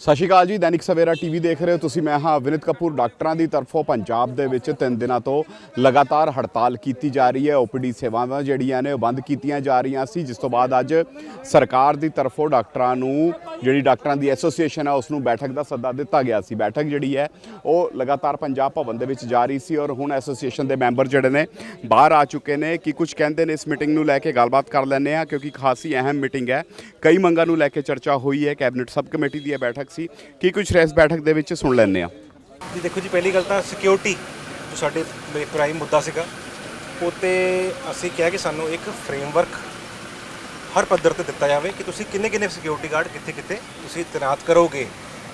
ਸਤਿ ਸ਼੍ਰੀ ਅਕਾਲ ਜੀ, ਦੈਨਿਕ ਸਵੇਰਾ ਟੀਵੀ ਦੇਖ ਰਹੇ ਹੋ ਤੁਸੀਂ। ਮੈਂ ਹਾਂ ਵਿਨਿਤ ਕਪੂਰ। ਡਾਕਟਰਾਂ ਦੀ ਤਰਫੋਂ ਪੰਜਾਬ ਦੇ ਵਿੱਚ ਤਿੰਨ ਦਿਨਾਂ ਤੋਂ ਲਗਾਤਾਰ ਹੜਤਾਲ ਕੀਤੀ ਜਾ ਰਹੀ ਹੈ। ਓਪੀਡੀ ਸੇਵਾਵਾਂ ਜਿਹੜੀਆਂ ਨੇ ਉਹ ਬੰਦ ਕੀਤੀਆਂ ਜਾ ਰਹੀਆਂ ਸੀ, ਜਿਸ ਤੋਂ ਬਾਅਦ ਅੱਜ ਸਰਕਾਰ ਦੀ ਤਰਫੋਂ ਡਾਕਟਰਾਂ ਨੂੰ ਜਿਹੜੀ ਡਾਕਟਰਾਂ ਦੀ ਐਸੋਸੀਏਸ਼ਨ ਹੈ ਉਸ ਨੂੰ ਬੈਠਕ ਦਾ ਸੱਦਾ ਦਿੱਤਾ ਗਿਆ ਸੀ। ਬੈਠਕ ਜਿਹੜੀ ਹੈ, ਉਹ ਲਗਾਤਾਰ ਪੰਜਾਬ ਭਵਨ ਦੇ ਵਿੱਚ ਜਾਰੀ ਸੀ ਔਰ ਹੁਣ ਐਸੋਸੀਏਸ਼ਨ ਦੇ ਮੈਂਬਰ ਜਿਹੜੇ ਨੇ, ਬਾਹਰ ਆ ਚੁੱਕੇ ਨੇ ਕਿ ਕੁਝ ਕਹਿੰਦੇ ਨੇ ਇਸ ਮੀਟਿੰਗ ਨੂੰ ਲੈ ਕੇ ਗੱਲਬਾਤ ਕਰ ਲੈਂਦੇ ਆ ਕਿਉਂਕਿ ਖਾਸੀ ਅਹਿਮ ਮੀਟਿੰਗ ਹੈ। ਕਈ ਮੰਗਾਂ ਨੂੰ ਲੈ ਕੇ ਚਰਚਾ ਹੋਈ ਹੈ, ਕੈਬਨਿਟ ਸਬ ਕਮੇਟੀ ਦੀ ਇਹ ਬੈਠਕ ਸੀ। ਕੀ ਕੁਝ ਰਹਿਸ ਬੈਠਕ ਦੇ ਵਿੱਚ, ਸੁਣ ਲੈਂਦੇ ਆ ਜੀ, ਦੇਖੋ ਜੀ, ਪਹਿਲੀ ਗੱਲ ਤਾਂ ਸਿਕਿਉਰਿਟੀ ਜੋ ਸਾਡੇ ਪ੍ਰਾਈਮ ਮੁੱਦਾ ਸੀਗਾ, ਉਹ 'ਤੇ ਅਸੀਂ ਕਿਹਾ ਕਿ ਸਾਨੂੰ ਇੱਕ ਫਰੇਮਵਰਕ ਹਰ ਪੱਧਰ ਤੇ ਦਿੱਤਾ ਜਾਵੇ ਕਿ ਤੁਸੀਂ ਕਿੰਨੇ ਕਿੰਨੇ ਸਿਕਿਉਰਿਟੀ ਗਾਰਡ ਕਿੱਥੇ ਕਿੱਥੇ ਤੁਸੀਂ ਤੈਨਾਤ ਕਰੋਗੇ।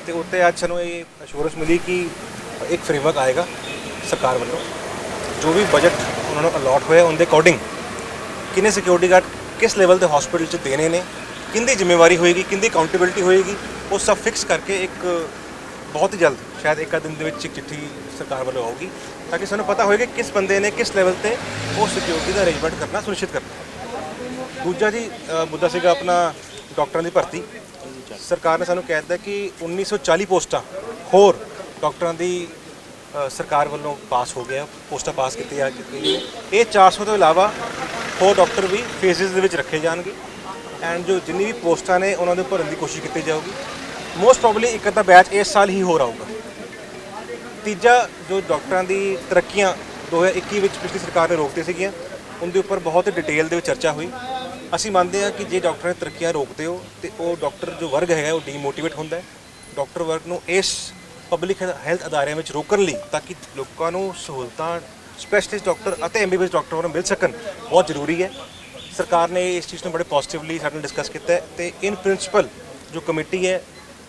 ਤੇ ਉੱਤੇ ਅੱਜ ਸਾਨੂੰ ਇਹ ਅਸ਼ੋਰੈਂਸ ਮਿਲੀ ਕਿ ਇੱਕ ਫਰੇਮਵਰਕ ਆਏਗਾ ਸਰਕਾਰ ਵੱਲੋਂ। ਜੋ ਵੀ ਬਜਟ ਉਹਨਾਂ ਨੂੰ ਅਲਾਟ ਹੋਇਆ ਉਹਦੇ ਅਕੋਰਡਿੰਗ ਕਿੰਨੇ ਸਿਕਿਉਰਿਟੀ ਗਾਰਡ ਕਿਸ ਲੈਵਲ ਤੇ ਹਸਪੀਟਲ 'ਚ ਦੇਣੇ ਨੇ, ਕਿੰਦੀ ਜ਼ਿੰਮੇਵਾਰੀ ਹੋਏਗੀ, ਕਿੰਦੀ ਅਕਾਊਂਟੇਬਿਲਟੀ ਹੋਏਗੀ, ਉਹ ਸਭ ਫਿਕਸ ਕਰਕੇ ਇੱਕ ਬਹੁਤ ਹੀ ਜਲਦ ਸ਼ਾਇਦ ਇੱਕ ਦਿਨ ਦੇ ਵਿੱਚ ਇੱਕ ਚਿੱਠੀ ਸਰਕਾਰ ਵੱਲੋਂ ਆਊਗੀ, ਤਾਂ ਕਿ ਸਾਨੂੰ ਪਤਾ ਹੋਏਗਾ ਕਿ ਕਿਸ ਬੰਦੇ ਨੇ ਕਿਸ ਲੈਵਲ ਤੇ ਉਹ ਸਿਕਿਉਰਿਟੀ ਦਾ ਅਰੇਂਜਮੈਂਟ ਕਰਨਾ ਸੁਨਿਸ਼ਚਿਤ ਕਰਨਾ। ਦੂਜਾ ਜੀ ਅ, ਮੁੱਦਾ ਸੀਗਾ ਆਪਣਾ ਡਾਕਟਰਾਂ ਦੀ ਭਰਤੀ। ਸਰਕਾਰ ਨੇ ਸਾਨੂੰ ਕਹਿ ਦਿੱਤਾ ਕਿ 1940 ਪੋਸਟਾਂ ਹੋਰ ਡਾਕਟਰਾਂ ਦੀ ਅ, ਸਰਕਾਰ ਵੱਲੋਂ ਪਾਸ ਹੋ ਗਿਆ ਪੋਸਟਾਂ ਪਾਸ ਕੀਤੀਆਂ ਜਾ ਚੁੱਕੀ ਇਹ 400 ਤੋਂ ਇਲਾਵਾ ਹੋਰ ਡਾਕਟਰ ਵੀ ਫੇਜ਼ਸ ਦੇ ਵਿੱਚ ਰੱਖੇ ਜਾਣਗੇ। ਐਂਡ ਜੋ ਜਿੰਨੀ ਵੀ ਪੋਸਟਾਂ ਨੇ ਉਹਨਾਂ ਦੇ ਭਰਨ ਦੀ ਕੋਸ਼ਿਸ਼ ਕੀਤੀ ਜਾਊਗੀ। ਮੋਸਟ ਪ੍ਰੋਬਬਲੀ ਇੱਕ ਅੱਧਾ ਬੈਚ ਇਸ ਸਾਲ ਹੀ ਹੋਰ ਆਊਗਾ। ਤੀਜਾ ਜੋ ਡਾਕਟਰਾਂ ਦੀ ਤਰੱਕੀਆਂ 2021 ਵਿੱਚ ਪਿਛਲੀ ਸਰਕਾਰ ਨੇ ਰੋਕਤੇ ਸੀਗੀਆਂ ਉਹਦੇ ਉੱਪਰ ਬਹੁਤ ਡਿਟੇਲ ਦੇ ਵਿੱਚ ਚਰਚਾ ਹੋਈ। ਅਸੀਂ ਮੰਨਦੇ ਹਾਂ ਕਿ ਜੇ ਡਾਕਟਰਾਂ ਨੇ ਤਰੱਕੀਆਂ ਰੋਕਦੇ ਹੋ ਤੇ ਉਹ ਡਾਕਟਰ ਜੋ ਵਰਗ ਹੈਗਾ ਉਹ ਡੀਮੋਟੀਵੇਟ ਹੁੰਦਾ ਹੈ। ਡਾਕਟਰ ਵਰਗ ਨੂੰ ਇਸ ਪਬਲਿਕ ਹੈਲਥ ਅਦਾਰਿਆਂ ਵਿੱਚ ਰੋਕਣ ਲਈ ਤਾਂ ਕਿ ਲੋਕਾਂ ਨੂੰ ਸਹੂਲਤਾਂ ਸਪੈਸ਼ਲਿਸਟ ਡਾਕਟਰ ਅਤੇ ਐਮਬੀਬੀਐਸ ਡਾਕਟਰ ਨੂੰ ਮਿਲ ਸਕਣ ਬਹੁਤ ਜ਼ਰੂਰੀ ਹੈ। ਸਰਕਾਰ ਨੇ ਇਸ ਚੀਜ਼ ਨੂੰ ਬੜੇ ਪੋਜ਼ਿਟਿਵਲੀ ਸਾਡੇ ਨਾਲ ਡਿਸਕਸ ਕੀਤਾ ਹੈ ਤੇ ਇਨ ਪ੍ਰਿੰਸੀਪਲ ਜੋ ਕਮੇਟੀ ਹੈ,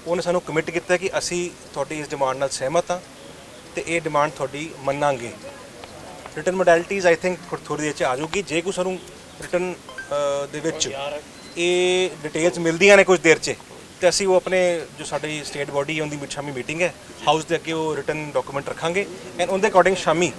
ਉਹਨੇ ਸਾਨੂੰ ਕਮਿਟ ਕੀਤਾ ਕਿ ਅਸੀਂ ਤੁਹਾਡੀ ਇਸ ਡਿਮਾਂਡ ਨਾਲ ਸਹਿਮਤ ਹਾਂ ਤੇ ਇਹ ਡਿਮਾਂਡ ਤੁਹਾਡੀ ਮੰਨਾਂਗੇ। ਰਿਟਰਨ ਮੋਡੈਲਿਟੀਜ਼ ਆਈ ਥਿੰਕ ਥੋੜੀ ਦੇਰ ਚ ਆ ਜਾਊਗੀ। ਜੇ ਕੋਈ ਸਾਨੂੰ ਰਿਟਰਨ ਦੇ ਵਿੱਚ ਇਹ ਡਿਟੇਲਸ ਮਿਲਦੀਆਂ ਨੇ ਕੁਝ ਦੇਰ ਚ ਤੇ ਅਸੀਂ ਉਹ ਆਪਣੇ ਜੋ ਸਾਡੀ ਸਟੇਟ ਬਾਡੀ ਉਹਦੀ ਵਿੱਚ ਸ਼ਾਮੀ ਮੀਟਿੰਗ ਹੈ ਹਾਊਸ ਦੇ ਅੱਗੇ ਉਹ ਰਿਟਨ ਡਾਕੂਮੈਂਟ ਰੱਖਾਂਗੇ ਐਂਡ ਉਹਦੇ ਅਕੋਰਡਿੰਗ ਸ਼ਾਮੀ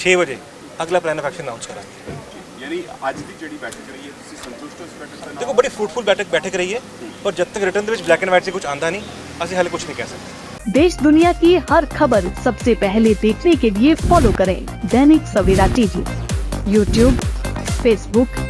6 ਵਜੇ ਅਗਲਾ ਪਲਾਨ ਆਫ ਐਕਸ਼ਨ ਅਨਾਉਂਸ ਕਰਾਂਗੇ ਯਾਨੀ ਅੱਜ ਦੀ ਜਿਹੜੀ ਬੈਠਕ ਰਹੀ ਹੈ ਤੁਸੀਂ ਸੰਤੁਸ਼ਟ ਹੋ ਇਸ ਬੈਠਕ ਦੇ ਦੇਖੋ ਬੜੀ ਫਰੂਟਫੁਲ ਬੈਠਕ ਬੈਠਕ ਰਹੀ ਹੈ ਪਰ ਜਦ ਤੱਕ ਰਿਟਨ ਦੇ ਵਿੱਚ ਬਲੈਕ ਐਂਡ ਵਾਈਟ 'ਚ ਕੁਝ ਆਂਦਾ ਨਹੀਂ ਅਸੀਂ ਹਾਲੇ ਕੁਝ ਨਹੀਂ ਕਹਿ ਸਕਦੇ देश दुनिया की हर खबर सबसे पहले देखने के लिए फॉलो करें Dainik Savera TV YouTube Facebook